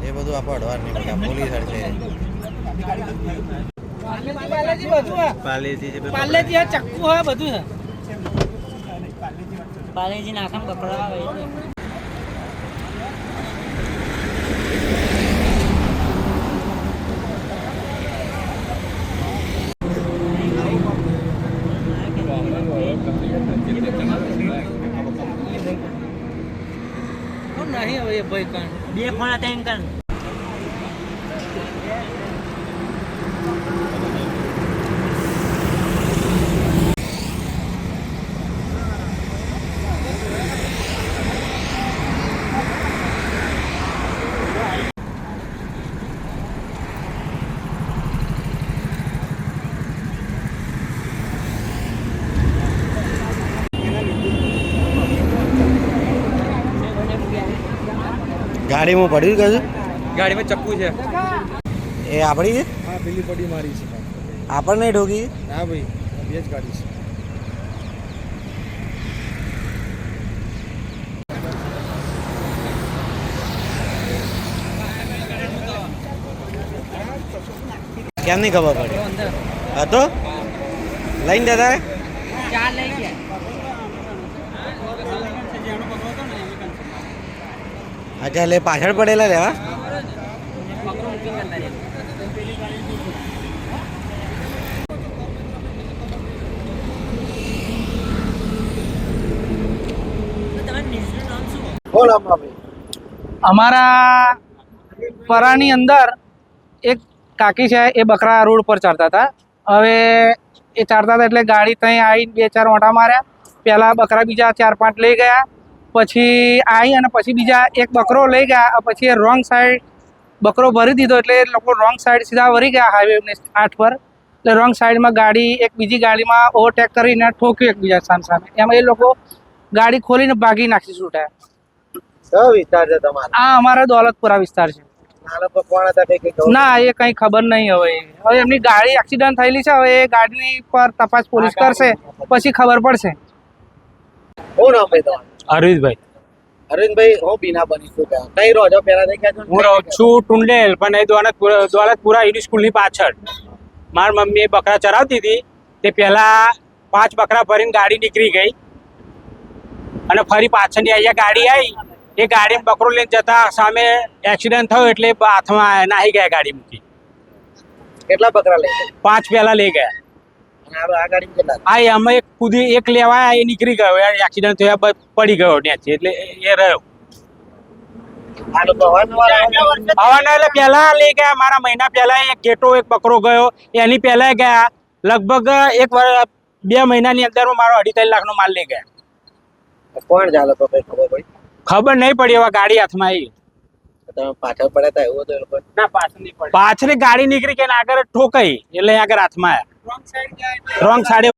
એ બધું આપણે અડવાર નહીં બધા પોલીસ હડશે પાલેજી પાલેજી છે પાલેજી આ ચક્કુ હોય બધું છે. પાલેજી નાખમ કપડા આવે એટલે. હું નહીં. હવે ભાઈ કાન બે ફોણા એમ ગાડીમાં પડ્યું કશું ગાડીમાં ચક્કુ છે. એ આપણી છે? હા પેલી પડી મારી છે. આપણને નહીં ઠોકી? ના ભાઈ બે જ ગાડી છે. કેમ નહીં ખબર પડી? અંદર. હતો લઈને જતા રે ચાર લઈ ગયા. અચ્છા એટલે પાછળ પડેલા રહેવા ભાઈ અમારા પરાની અંદર એક કાકી છે એ બકરા રોડ પર ચડતા હતા. હવે એ ચાલતા હતા એટલે ગાડી ત્યાં આવીને બે ચાર ઓંટા માર્યા. પહેલાં બકરા બીજા ચાર પાંચ લઈ ગયા. પછી આવી અને પછી બીજા એક બકરો લઈ ગયા પછી એ રોંગ સાઈડ બકરો ભરી દીધો એટલે લોકો રોંગ સાઈડ સીધા વળી ગયા હાઈવે આઠ પર. એટલે રોંગ સાઈડમાં ગાડી એક બીજી ગાડીમાં ઓવરટેક કરીને ઠોક્યું એકબીજા સામે સામે. એમાં એ લોકો ગાડી ખોલીને ભાગી નાખી છૂટ્યા. વિસ્તાર છે તમારો? આ અમારા દોલતપુરા વિસ્તાર છે. ના એ કઈ ખબર નહીં હવે. હવે એમની ગાડી એક્સિડન્ટ થયેલી છે હવે એ ગાડીની પર તપાસ પોલીસ કરશે પછી ખબર પડશે. અરવિંદભાઈ. અરવિંદભાઈ હું બીના બની છું કઈ રહો છો પહેલા નહીં હું રહું છું ટુંડેલ પણ એ દોલતપુરા દોલતપુરા યુનિ સ્કૂલની પાછળ. મારી મમ્મી બકરા ચરાવતી હતી તે પહેલા પાંચ બકરા ભરીને ગાડી નીકળી ગઈ. અને ફરી પાછળની અહીંયા ગાડી આવી એ ગાડી બકરો લઈને જતા સામે એક્સિડન્ટ થયો એટલે હાથમાં નાહી ગયા ગાડી મૂકી. કેટલા બકરા લઈ ગયા? પાંચ પહેલા લઈ ગયા. આ એમાં એક કુદી એક લેવા એ નીકળી ગયો. એક્સિડન્ટ થયો પડી ગયો ત્યાંથી એટલે એ- રહ્યો. હવાના એટલે પહેલા લઈ ગયા મારા મહિના પહેલા એક ઘેટો એક બકરો ગયો એની પહેલા ગયા. લગભગ એક વર- બે મહિનાની અંદર મારો અઢી ત્રણ લાખનો માલ લઈ ગયા. કોણ ચાલો તો કઈ ખબર પડી? ખબર નહીં પડી હવે ગાડી હાથમાં આવી. તમે પાછળ પડ્યા હતા એવું હતું ના પાછળ નહીં પડી પાછળ ગાડી નીકળી કે આગળ ઠોકાઈ એટલે આગળ હાથમાં આવ્યા. રોંગ સાઈડે